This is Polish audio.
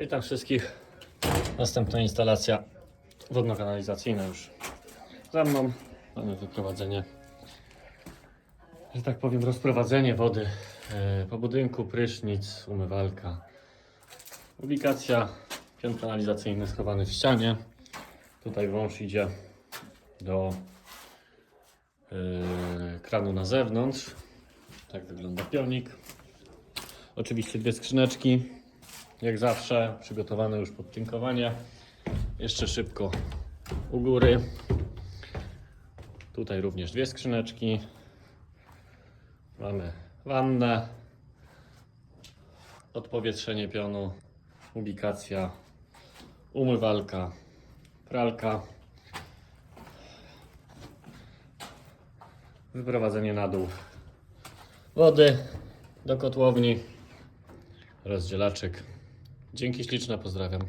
Witam wszystkich. Następna instalacja wodno-kanalizacyjna już za mną. Mamy wyprowadzenie, że tak powiem, rozprowadzenie wody e, po budynku, prysznic, umywalka. Ubikacja, pion kanalizacyjny schowany w ścianie. Tutaj wąż idzie do e, kranu na zewnątrz. Tak wygląda pionik. Oczywiście dwie skrzyneczki, jak zawsze, przygotowane już pod tynkowanie. Jeszcze szybko u góry. Tutaj również dwie skrzyneczki. Mamy wannę, odpowietrzenie pionu, ubikacja, umywalka, pralka, wyprowadzenie na dół wody do kotłowni, rozdzielaczek. Dzięki śliczne, pozdrawiam.